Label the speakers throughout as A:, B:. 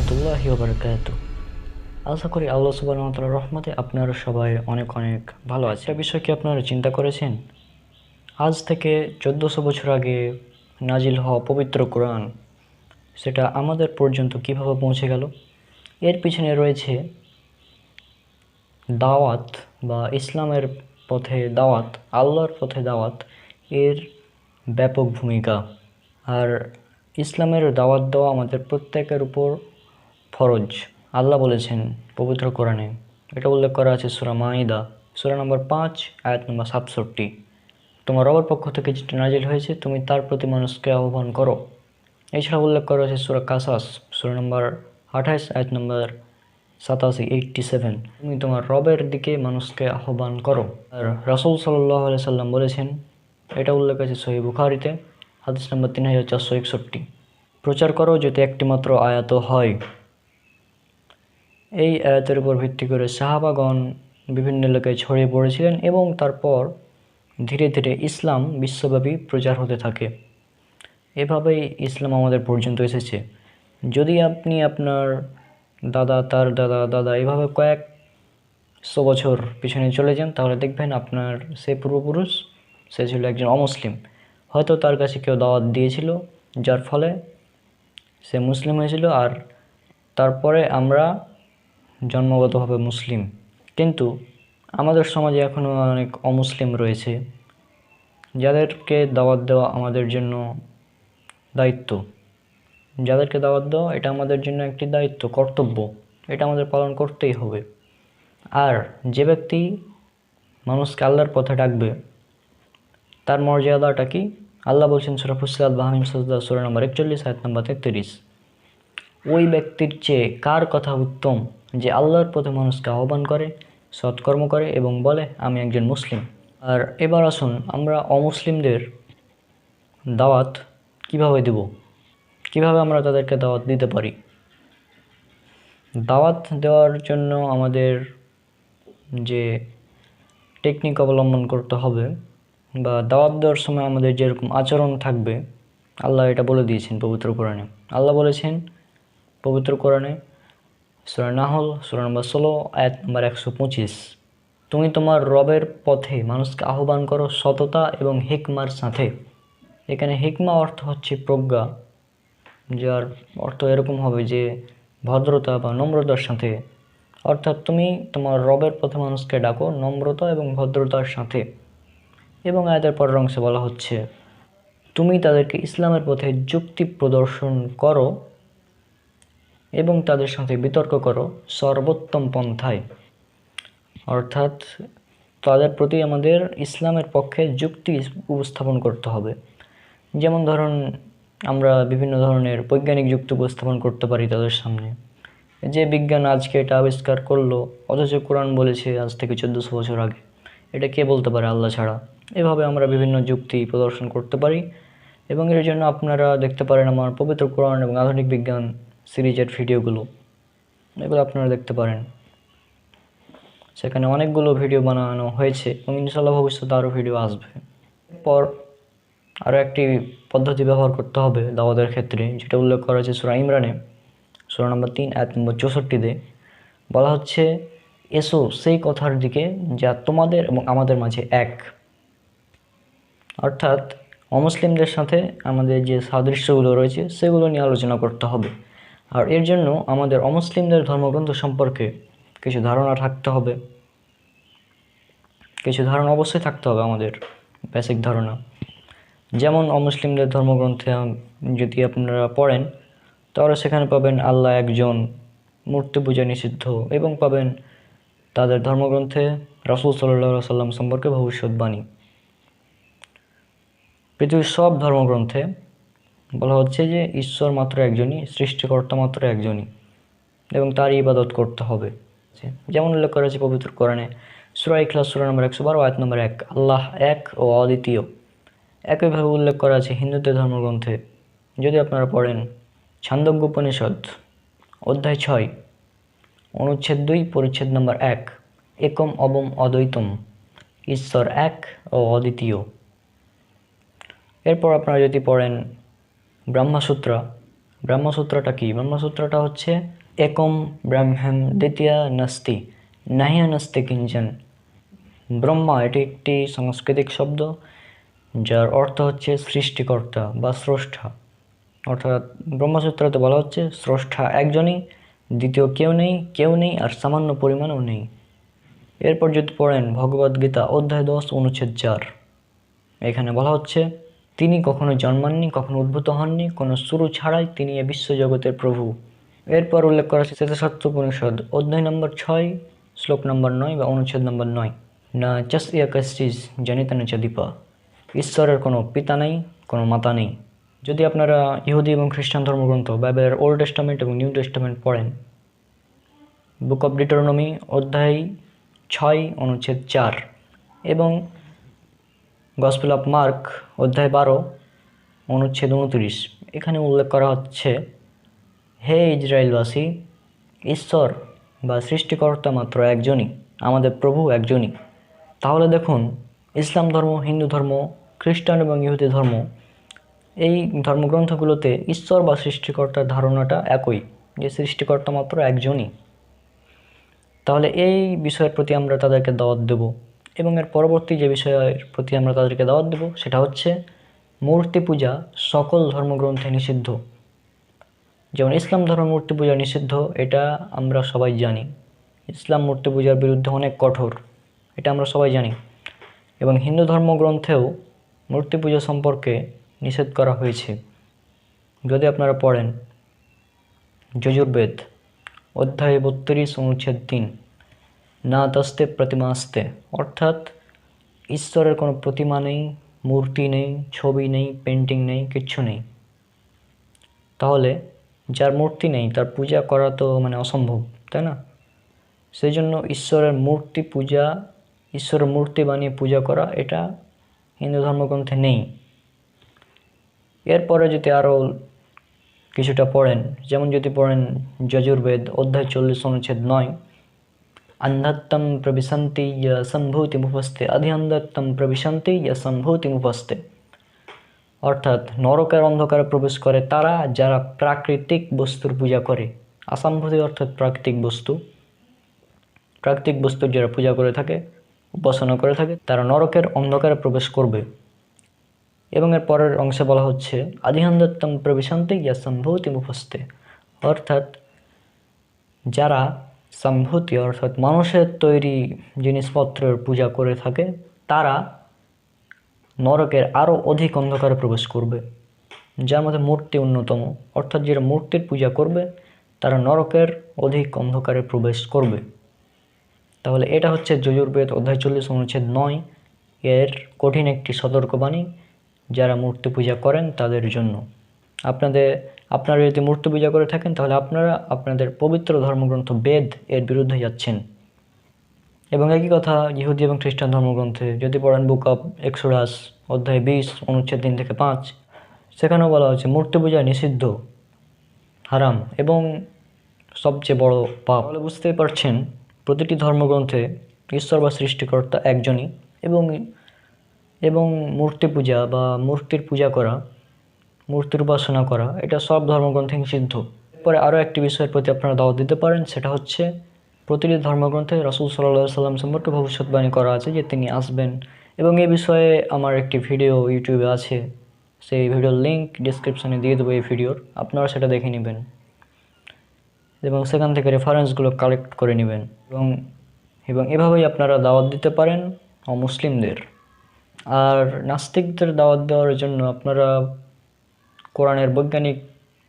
A: রহমতুল্লাহি বারকাত আশা করি আল্লাহ সুবাহতাল্লাহ রহমতে আপনারা সবাই অনেক অনেক ভালো আছে এ বিষয়ে কি আপনারা চিন্তা করেছেন? আজ থেকে চোদ্দোশো বছর আগে নাজিল হওয়া পবিত্র কোরআন, সেটা আমাদের পর্যন্ত কীভাবে পৌঁছে গেল? এর পিছনে রয়েছে দাওয়াত বা ইসলামের পথে দাওয়াত, আল্লাহর পথে দাওয়াত, এর ব্যাপক ভূমিকা। আর ইসলামের দাওয়াত দেওয়া আমাদের প্রত্যেকের উপর ফরজ। আল্লাহ বলেছেন পবিত্র কোরআনে। এটা উল্লেখ করা আছে সুরা মাইদা সুরা নম্বর পাঁচ, আয়াত নম্বর সাতষট্টি। তোমার রবার পক্ষ থেকে যেটা নাজিল হয়েছে, তুমি তার প্রতি মানুষকে আহ্বান করো। এছাড়া উল্লেখ করা আছে সুরা কাসাস, সুরা নম্বর আঠাইশ আয়াত নম্বর সাতাশি এইটটি সেভেন তুমি তোমার রবের দিকে মানুষকে আহ্বান করো। আর রাসুল সাল্লাহ সাল্লাম বলেছেন, এটা উল্লেখ আছে সহি বুখারিতে, হাদিস নম্বর তিন হাজার চারশো একষট্টি। প্রচার করো যদি একটিমাত্র আয়াত হয়। এই আয়াতের উপর ভিত্তি করে সাহাবাগণ বিভিন্ন এলাকায় ছড়িয়ে পড়েছিলেন এবং তারপর ধীরে ধীরে ইসলাম বিশ্বব্যাপী প্রচার হতে থাকে। এভাবেই ইসলাম আমাদের পর্যন্ত এসেছে। যদি আপনি আপনার দাদা, তার দাদা দাদা এভাবে কয়েকশো বছর পিছনে চলে যান, তাহলে দেখবেন আপনার সে পূর্বপুরুষ, সে ছিল একজন অমুসলিম। হয়তো তার কাছে কেউ দাওয়াত দিয়েছিল, যার ফলে সে মুসলিম হয়েছিল। আর তারপরে আমরা জন্মগতভাবে মুসলিম। কিন্তু আমাদের সমাজে এখনও অনেক অমুসলিম রয়েছে, যাদেরকে দাওয়াত দেওয়া আমাদের জন্য দায়িত্ব। যাদেরকে দাওয়াত দেওয়া এটা আমাদের জন্য একটি দায়িত্ব, কর্তব্য। এটা আমাদের পালন করতেই হবে। আর যে ব্যক্তি মানুষকে আল্লাহর পথে ডাকবে, তার মর্যাদাটা কি? আল্লাহ বলছেন সুরা ফুসিলাত বাহামিম সজদা সুরা নম্বর একচল্লিশ, আয়াত নম্বর তেত্রিশ। ওই ব্যক্তির চেয়ে কার কথা উত্তম? যে আল্লাহর পথে মানুষকে আহ্বান করে, সৎকর্ম করে এবং বলে, আমি একজন মুসলিম। আর এবার আসুন আমরা অমুসলিমদের দাওয়াত কীভাবে দেব? কীভাবে আমরা তাদেরকে দাওয়াত দিতে পারি? দাওয়াত দেওয়ার জন্য আমাদের যে টেকনিক অবলম্বন করতে হবে বা দাওয়াত দেওয়ার সময় আমাদের যেরকম আচরণ থাকবে, আল্লাহ এটা বলে দিয়েছেন পবিত্র কোরআনে। আল্লাহ বলেছেন, পবিত্র কোরআনে সুরা নাহল, সুরা নম্বর ষোলো, আয়াত নম্বর একশো পঁচিশ। তুমি তোমার রবের পথে মানুষকে আহ্বান করো সততা এবং হিকমার সাথে। এখানে হিকমা অর্থ হচ্ছে প্রজ্ঞা, যার অর্থ এরকম হবে যে ভদ্রতা বা নম্রতার সাথে। অর্থাৎ তুমি তোমার রবের পথে মানুষকে ডাকো নম্রতা এবং ভদ্রতার সাথে। এবং আয়াতের পরের অংশে বলা হচ্ছে, তুমি তাদেরকে ইসলামের পথে যুক্তি প্রদর্শন করো এবং তাদের সাথে বিতর্ক করো, সর্বোত্তম পন্থায়। অর্থাৎ তাদের প্রতি আমাদের ইসলামের পক্ষে যুক্তি উপস্থাপন করতে হবে। যেমন ধরুন, আমরা বিভিন্ন ধরনের বৈজ্ঞানিক যুক্তি উপস্থাপন করতে পারি তাদের সামনে। যে বিজ্ঞান আজকে এটা আবিষ্কার করল, অথচ কোরআন বলেছে আজ থেকে চোদ্দোশো বছর আগে। এটা কে বলতে পারে আল্লাহ ছাড়া? এভাবে আমরা বিভিন্ন যুক্তি প্রদর্শন করতে পারি। এবং এর জন্য আপনারা দেখতে পারেন আমার পবিত্র কোরআন এবং আধুনিক বিজ্ঞান সিরিজের ভিডিওগুলো। এগুলো আপনারা দেখতে পারেন। সেখানে অনেকগুলো ভিডিও বানানো হয়েছে এবং ইনশাল্লাহ ভবিষ্যতে আরও ভিডিও আসবে। পর আরও একটি পদ্ধতি ব্যবহার করতে হবে দাওয়াতের ক্ষেত্রে, যেটা উল্লেখ করা হয়েছে সুরা ইমরানে, সুরা নম্বর তিন এক নম্বর চৌষট্টিতে। বলা হচ্ছে, এসো সেই কথার দিকে যা তোমাদের এবং আমাদের মাঝে এক। অর্থাৎ অমুসলিমদের সাথে আমাদের যে সাদৃশ্যগুলো রয়েছে, সেগুলো নিয়ে আলোচনা করতে হবে। আর এর জন্য আমাদের অমুসলিমদের ধর্মগ্রন্থ সম্পর্কে কিছু ধারণা থাকতে হবে। কিছু ধারণা অবশ্যই থাকতে হবে আমাদের বেসিক ধারণা। যেমন অমুসলিমদের ধর্মগ্রন্থে যদি আপনারা পড়েন, তাহলে সেখানে পাবেন আল্লাহ একজন মূর্তি পূজা নিষিদ্ধ এবং পাবেন তাদের ধর্মগ্রন্থে রাসুল সাল্লাহ সাল্লাম সম্পর্কে ভবিষ্যৎবাণী। পৃথিবীর সব ধর্মগ্রন্থে বলা হচ্ছে যে ঈশ্বর মাত্র একজনই, সৃষ্টিকর্তা মাত্র একজনই, এবং তারই ইবাদত করতে হবে। যেমন উল্লেখ করা হয়েছে পবিত্র কোরআনে, সুরা ইখলাস, সুরা নম্বর একশো বারো, আয়াত নম্বর এক, আল্লাহ এক ও অদ্বিতীয়। একইভাবে উল্লেখ করা আছে হিন্দুদের ধর্মগ্রন্থে, যদি আপনারা পড়েন ছান্দজ্ঞ উপনিষদ, অধ্যায় ছয়, অনুচ্ছেদ দুই, পরিচ্ছেদ নম্বর এক, একম অবম অদ্বৈতম, ঈশ্বর এক ও অদ্বিতীয়। এরপর আপনারা যদি পড়েন ব্রহ্মসূত্র। ব্রহ্মসূত্রটা কি? ব্রহ্মসূত্রটা হচ্ছে একম ব্রহ্মম দ্বিতীয় নাস্তি, নাহিয়া নাস্তি কিঞ্চন। ব্রহ্মা এটি একটি সাংস্কৃতিক শব্দ, যার অর্থ হচ্ছে সৃষ্টিকর্তা বা স্রষ্টা। অর্থাৎ ব্রহ্মসূত্রতে বলা হচ্ছে স্রষ্টা একজনই, দ্বিতীয় কেউ নেই কেউ নেই, আর সামান্য পরিমাণও নেই। এরপর যদি পড়েন ভগবদ্গীতা অধ্যায় দশ অনুচ্ছেদ চার, এখানে বলা হচ্ছে তিনি কখনো জন্মাননি, কখনো উদ্ভূত হননি, কোনো শুরু ছাড়াই তিনি এ বিশ্বজগতের প্রভু। এরপর উল্লেখ করা আছে শ্বেতসত্য উপনিষদ, অধ্যায় নম্বর ছয়, শ্লোক নম্বর নয় বা অনুচ্ছেদ নম্বর নয়। না চাস ইয়া কস্টিস জানিতা না দীপা ঈশ্বরের কোনো পিতা নেই, কোনো মাতা নেই। যদি আপনারা ইহুদি এবং খ্রিস্টান ধর্মগ্রন্থ, বাইবেলের ওল্ড টেস্টামেন্ট এবং নিউ টেস্টামেন্ট পড়েন। বুক অফ ডিটোরনমি, অধ্যায় ছয়, অনুচ্ছেদ চার। এবং গসপেল অফ মার্ক, অধ্যায় বারো, অনুচ্ছেদ উনত্রিশ। এখানে উল্লেখ করা হচ্ছে, হে ইসরায়েলবাসী, ঈশ্বর বা সৃষ্টিকর্তা মাত্র একজনই, আমাদের প্রভু একজনই। তাহলে দেখুন, ইসলাম ধর্ম, হিন্দু ধর্ম, খ্রিস্টান এবং ইহুদি ধর্ম, এই ধর্মগ্রন্থগুলোতে ঈশ্বর বা সৃষ্টিকর্তার ধারণাটা একই, যে সৃষ্টিকর্তা মাত্র একজনই। তাহলে এই বিষয়ের প্রতি আমরা তাদেরকে দাওয়াত দেব। এবং এর পরবর্তী যে বিষয়ের প্রতি আমরা তাদেরকে দাওয়াত দেব, সেটা হচ্ছে মূর্তি পূজা সকল ধর্মগ্রন্থে নিষিদ্ধ। যেমন ইসলাম ধর্ম মূর্তি পূজা নিষিদ্ধ, এটা আমরা সবাই জানি। ইসলাম মূর্তি পূজার বিরুদ্ধে অনেক কঠোর, এটা আমরা সবাই জানি। এবং হিন্দু ধর্মগ্রন্থেও মূর্তি পূজা সম্পর্কে নিষেধ করা হয়েছে। যদি আপনারা পড়েন যজুর্বেদ, অধ্যায় বত্রিশ অনুচ্ছেদ তিন। না তস্তে প্রতিমা আসতে অর্থাৎ ঈশ্বরের কোনো প্রতিমা নেই, মূর্তি নেই, ছবি নেই, পেন্টিং নেই, কিচ্ছু নেই। তাহলে যার মূর্তি নেই, তার পূজা করা তো মানে অসম্ভব, তাই না? সেই জন্য ঈশ্বরের মূর্তি পূজা, ঈশ্বরের মূর্তি বানিয়ে পূজা করা, এটা হিন্দু ধর্মগ্রন্থে নেই। এরপরে যদি আরও কিছুটা পড়েন, যেমন যদি পড়েন যজুর্বেদ অধ্যায় চল্লিশ অনুচ্ছেদ নয় अन्धत्तं प्रविशन्ति य সম্ভূতিমুপস্তে অধিঅন্ধত্তম প্রবিশন্তি य সম্ভূতিমুপস্তে অর্থাৎ নরকের অন্ধকারে প্রবেশ করে তারা যারা প্রাকৃতিক বস্তুর পূজা করে অসম্ভূতি অর্থাৎ প্রাকৃতিক বস্তু প্রাকৃতিক বস্তুর যারা পূজা করে থাকে উপাসনা করে থাকে তারা নরকের অন্ধকারে প্রবেশ করবে এবং এর পরের অংশে বলা হচ্ছে আদিহান্দত্তম প্রবিশান্তি ইয়া সম্ভূতি মুখস্তে অর্থাৎ যারা সম্ভূতি, অর্থাৎ মানুষের তৈরি জিনিসপত্রের পূজা করে থাকে, তারা নরকের আরও অধিক অন্ধকারে প্রবেশ করবে, যার মধ্যে মূর্তি অন্যতম। অর্থাৎ যারা মূর্তির পূজা করবে, তারা নরকের অধিক অন্ধকারে প্রবেশ করবে। তাহলে এটা হচ্ছে যজুর্বেদ অধ্যায় চল্লিশ, অনুচ্ছেদ নয়। এর কঠিন একটি সতর্কবাণী, যারা মূর্তি পূজা করেন তাদের জন্য। আপনাদের, আপনারা যদি মূর্তি পূজা করে থাকেন, তাহলে আপনারা আপনাদের পবিত্র ধর্মগ্রন্থ বেদ এর বিরুদ্ধে যাচ্ছেন। এবং একই কথা, ইহুদি এবং খ্রিস্টান ধর্মগ্রন্থে, যদি পড়েন বুক অফ এক্সোরাস অধ্যায় বিশ, অনুচ্ছেদ তিন থেকে পাঁচ, সেখানেও বলা হচ্ছে মূর্তি পূজা নিষিদ্ধ, হারাম, এবং সবচেয়ে বড় পাপ। তাহলে বুঝতেই পারছেন, প্রতিটি ধর্মগ্রন্থে ঈশ্বর বা সৃষ্টিকর্তা একজনই, এবং এবং মূর্তি পূজা বা মূর্তির পূজা করা মূর্তির উপাসনা করা, এটা সব ধর্মগ্রন্থে নিষিদ্ধ। পরে আরও একটি বিষয়ের প্রতি আপনারা দাওয়াত দিতে পারেন, সেটা হচ্ছে, প্রতিটি ধর্মগ্রন্থে রসুল সাল্লাহ সাল্লাম সম্পর্কে ভবিষ্যৎবাণী করা আছে যে তিনি আসবেন। এবং এই বিষয়ে আমার একটি ভিডিও ইউটিউবে আছে, সেই ভিডিওর লিঙ্ক ডিসক্রিপশানে দিয়ে দেবো এই ভিডিওর, আপনারা সেটা দেখে নেবেন। এবং সেখান থেকে রেফারেন্সগুলো কালেক্ট করে নেবেন। এবং এবং এভাবেই আপনারা দাওয়াত দিতে পারেন অমুসলিমদের। আর নাস্তিকদের দাওয়াত দেওয়ার জন্য আপনারা কোরআনের বৈজ্ঞানিক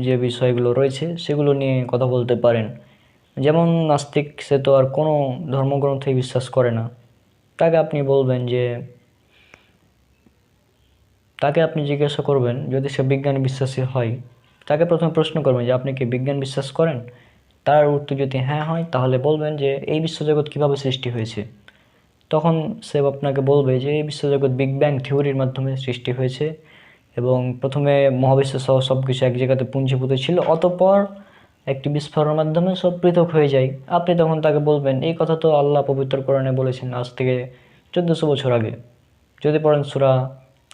A: যে বিষয়গুলো রয়েছে, সেগুলো নিয়ে কথা বলতে পারেন। যেমন নাস্তিক, সে তো আর কোনো ধর্মগ্রন্থেই বিশ্বাস করে না। তাকে আপনি বলবেন যে, তাকে আপনি জিজ্ঞাসা করবেন, যদি সে বিজ্ঞান বিশ্বাসী হয়, তাকে প্রথমে প্রশ্ন করবেন যে, আপনি কি বিজ্ঞান বিশ্বাস করেন? তার উত্তর যদি হ্যাঁ হয়, তাহলে বলবেন যে, এই বিশ্বজগৎ কীভাবে সৃষ্টি হয়েছে? তখন সে আপনাকে বলবে যে, এই বিশ্বজগৎ বিগ ব্যাং থিওরির মাধ্যমে সৃষ্টি হয়েছে। এবং প্রথমে মহাবিশ্ব সহ সব কিছু এক জায়গাতে পুঞ্জীভূত ছিল, অতপর একটি বিস্ফোরণের মাধ্যমে সব পৃথক হয়ে যায়। আপনি তখন তাকে বলবেন, এই কথা তো আল্লাহ পবিত্র কোরআনে বলেছেন আজ থেকে চোদ্দোশো বছর আগে। যদি পড়েন সুরা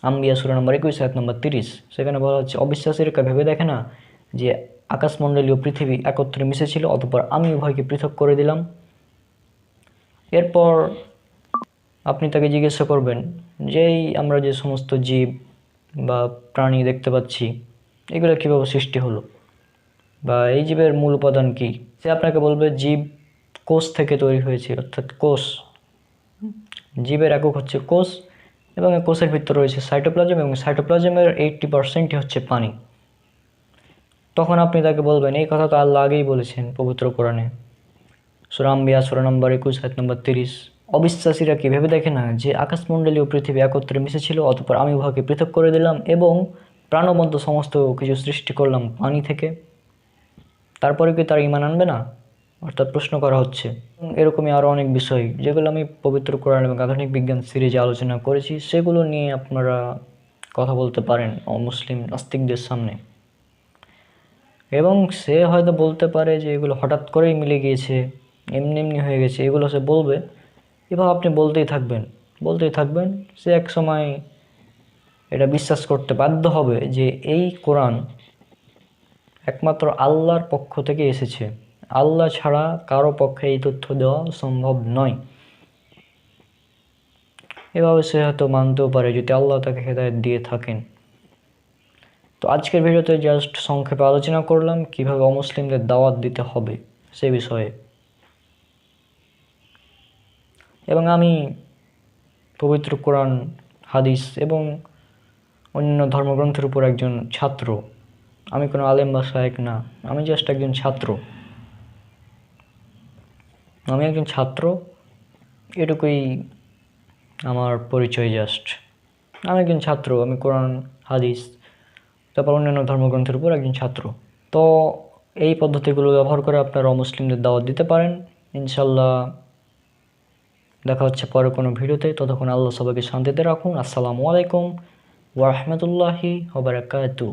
A: আম্বিয়া, সুরা নম্বর একুশ এক নম্বর তিরিশ, সেখানে বলা হচ্ছে, অবিশ্বাসের অবিশ্বাসীরা ভেবে দেখে না যে আকাশমণ্ডলীয় পৃথিবী একত্রে মিশেছিল, অতপর আমি উভয়কে পৃথক করে দিলাম। এরপর আপনি তাকে জিজ্ঞাসা করবেন, যেই আমরা যে সমস্ত জীব বা প্রাণী দেখতে পাচ্ছি, এগুলো কীভাবে সৃষ্টি হলো? বা এই জীবের মূল উপাদান কী? সে আপনাকে বলবে, জীব কোষ থেকে তৈরি হয়েছে, অর্থাৎ কোষ। জীবের একক হচ্ছে কোষ এবং কোষের ভিতরে রয়েছে সাইটোপ্লাজম এবং সাইটোপ্লাজমের এইট্টি পার্সেন্টই হচ্ছে পানি। তখন আপনি তাকে বলবেন, এই কথা তো আল্লাহ আগেই বলেছেন পবিত্র কোরআনে। সুরাম্বিয়া সুরা নম্বর একুশ হাত নম্বর তিরিশ। অবিশ্বাসীরা কি ভেবে দেখে না যে আকাশমণ্ডলীয় পৃথিবী একত্রে মিশেছিল, অতপর আমি উহাকে পৃথক করে দিলাম এবং প্রাণবন্ত সমস্ত কিছু সৃষ্টি করলাম পানি থেকে? তারপরে কি তারা ইমান আনবে না? অর্থাৎ প্রশ্ন করা হচ্ছে। এরকমই আরও অনেক বিষয় যেগুলো আমি পবিত্র কোরআন এবং আধুনিক বিজ্ঞান সিরিজে আলোচনা করেছি, সেগুলো নিয়ে আপনারা কথা বলতে পারেন অমুসলিম নাস্তিকদের সামনে। এবং সে হয়তো বলতে পারে যে এগুলো হঠাৎ করেই মিলে গিয়েছে, এমনি এমনি হয়ে গেছে, এগুলো সে বলবে। এভাবে আপনি বলতেই থাকবেন। বলতেই থাকবেন, সে এক সময় এটা বিশ্বাস করতে বাধ্য হবে যে এই কোরআন একমাত্র আল্লাহর পক্ষ থেকে এসেছে। আল্লাহ ছাড়া কারও পক্ষে এই তথ্য দেওয়া সম্ভব নয়। এভাবে সে হয়তো মানতেও পারে যদি আল্লাহ তাকে হেদায়ত দিয়ে থাকেন। তো আজকের ভিডিওতে জাস্ট সংক্ষেপে আলোচনা করলাম, কীভাবে অমুসলিমদের দাওয়াত দিতে হবে সে বিষয়ে। এবং আমি পবিত্র কোরআন, হাদিস এবং অন্যান্য ধর্মগ্রন্থের উপর একজন ছাত্র। আমি কোনো আলেম বা শায়েক না, আমি জাস্ট একজন ছাত্র। আমি একজন ছাত্র, এটুকুই আমার পরিচয় জাস্ট আমি একজন ছাত্র, আমি কোরআন, হাদিস, তারপর অন্যান্য ধর্মগ্রন্থের উপর একজন ছাত্র। তো এই পদ্ধতিগুলো ব্যবহার করে আপনারা মুসলিমদের দাওয়াত দিতে পারেন। ইনশাল্লাহ দেখা হচ্ছে পরে কোনো ভিডিওতে। ততক্ষণ আল্লাহ সবাইকে শান্তিতে রাখুন। আসসালামু আলাইকুম ওরহমতুল্লাহি ওবরাকাতু